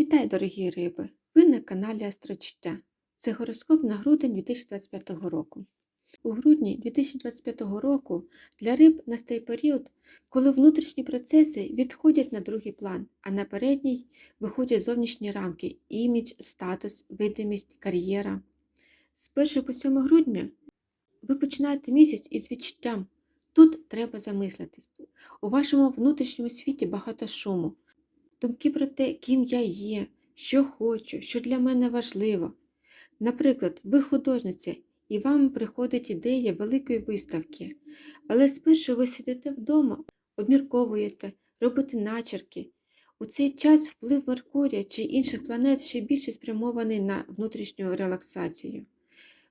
Вітаю, дорогі риби! Ви на каналі Астрочуття. Це гороскоп на грудень 2025 року. У грудні 2025 року для риб настає період, коли внутрішні процеси відходять на другий план, а на передній виходять зовнішні рамки імідж, статус, видимість, кар'єра. З 1 по 7 грудня ви починаєте місяць із відчуттям. Тут треба замислитись. У вашому внутрішньому світі багато шуму, думки про те, ким я є, що хочу, що для мене важливо. Наприклад, ви художниця, і вам приходить ідея великої виставки, але спершу ви сидите вдома, обмірковуєте, робите начерки. У цей час вплив Меркурія чи інших планет ще більше спрямований на внутрішню релаксацію.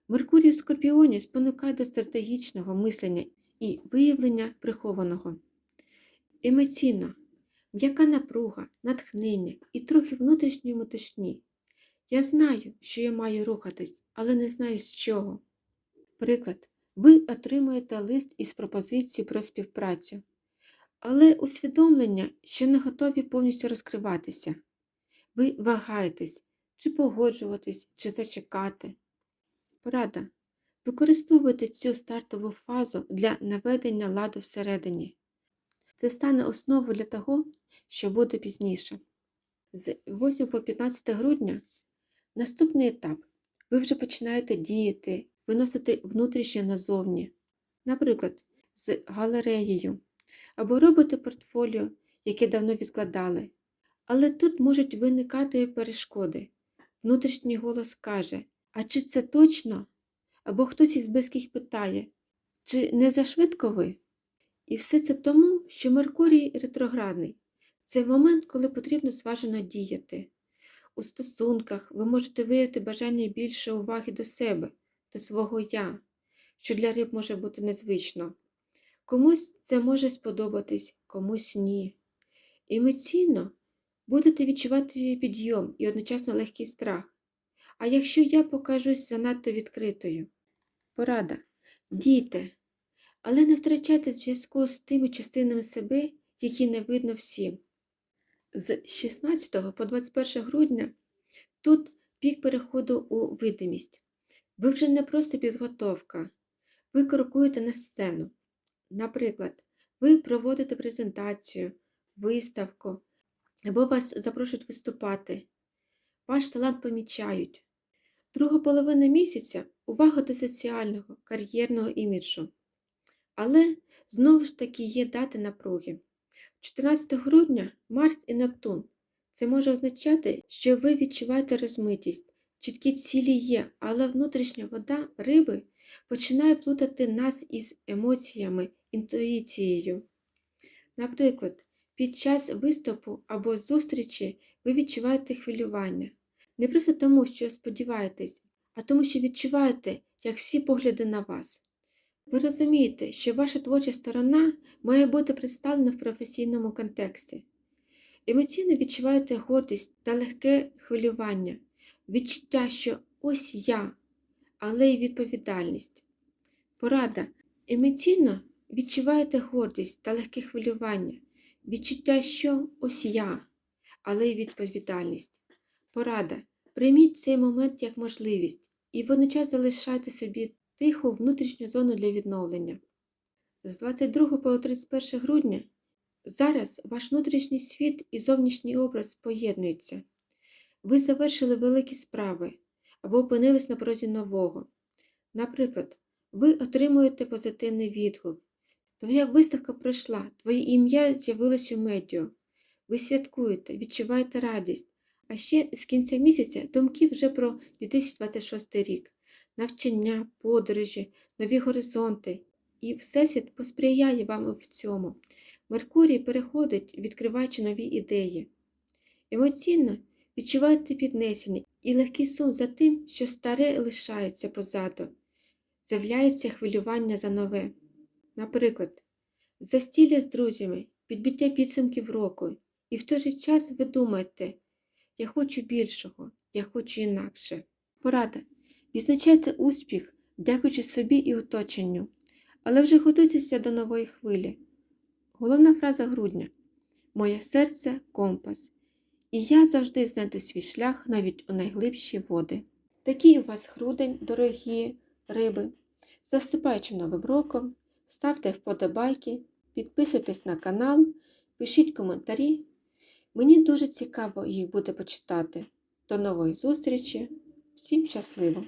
Меркурій у Скорпіоні спонукає до стратегічного мислення і виявлення прихованого. Емоційно, м'яка напруга, натхнення і трохи внутрішньої метушні. Я знаю, що я маю рухатись, але не знаю з чого. Приклад, ви отримуєте лист із пропозицією про співпрацю, але усвідомлення, що не готові повністю розкриватися. Ви вагаєтесь, чи погоджуватись, чи зачекати. Порада. Використовуйте цю стартову фазу для наведення ладу всередині. Це стане основою для того, що буде пізніше. З 8 по 15 грудня наступний етап. Ви вже починаєте діяти, виносити внутрішнє назовні, наприклад, з галереєю, або робите портфоліо, яке давно відкладали. Але тут можуть виникати перешкоди. Внутрішній голос каже: А чи це точно? Або хтось із близьких питає, чи не зашвидко ви? І все це тому, що Меркурій ретроградний. Це момент, коли потрібно зважено діяти. У стосунках ви можете виявити бажання більше уваги до себе, до свого я, що для риб може бути незвично. Комусь це може сподобатись, комусь ні. Емоційно будете відчувати підйом і одночасно легкий страх. А якщо я покажусь занадто відкритою? Порада. Дійте, але не втрачайте зв'язку з тими частинами себе, які не видно всім. З 16 по 21 грудня тут пік переходу у видимість. Ви вже не просто підготовка, ви крокуєте на сцену. Наприклад, ви проводите презентацію, виставку, або вас запрошують виступати. Ваш талант помічають. Друга половина місяця увага до соціального, кар'єрного іміджу. Але знову ж таки є дати напруги. 14 грудня Марс і Нептун. Це може означати, що ви відчуваєте розмитість, чіткі цілі є, але внутрішня вода риби починає плутати нас із емоціями, інтуїцією. Наприклад, під час виступу або зустрічі ви відчуваєте хвилювання. Не просто тому, що сподіваєтесь, а тому, що відчуваєте, як всі погляди на вас. Ви розумієте, що ваша творча сторона має бути представлена в професійному контексті. Емоційно відчуваєте гордість та легке хвилювання, відчуття, що ось я, але й відповідальність. Порада. Емоційно відчуваєте гордість та легке хвилювання, відчуття, що ось я, але й відповідальність. Порада. Прийміть цей момент як можливість і водночас залишайте собі тиху внутрішню зону для відновлення. З 22 по 31 грудня зараз ваш внутрішній світ і зовнішній образ поєднуються. Ви завершили великі справи або опинились на порозі нового. Наприклад, ви отримуєте позитивний відгук. Твоя виставка пройшла, твоє ім'я з'явилось у медіа. Ви святкуєте, відчуваєте радість. А ще з кінця місяця думки вже про 2026 рік навчання, подорожі, нові горизонти. І Всесвіт посприяє вам в цьому. Меркурій переходить, відкриваючи нові ідеї. Емоційно відчуваєте піднесення і легкий сум за тим, що старе лишається позаду, з'являється хвилювання за нове. Наприклад, застілля з друзями, підбиття підсумків року, і в той же час ви думаєте, я хочу більшого, я хочу інакше. Порада. Відзначайте успіх, дякуючи собі і оточенню, але вже готуйтеся до нової хвилі. Головна фраза грудня Моє серце компас. і я завжди знайду свій шлях навіть у найглибші води. Такий у вас грудень, дорогі риби. Засипаючи новим роком, ставте вподобайки, підписуйтесь на канал, пишіть коментарі. Мені дуже цікаво їх буде почитати. До нової зустрічі! Всім щасливо!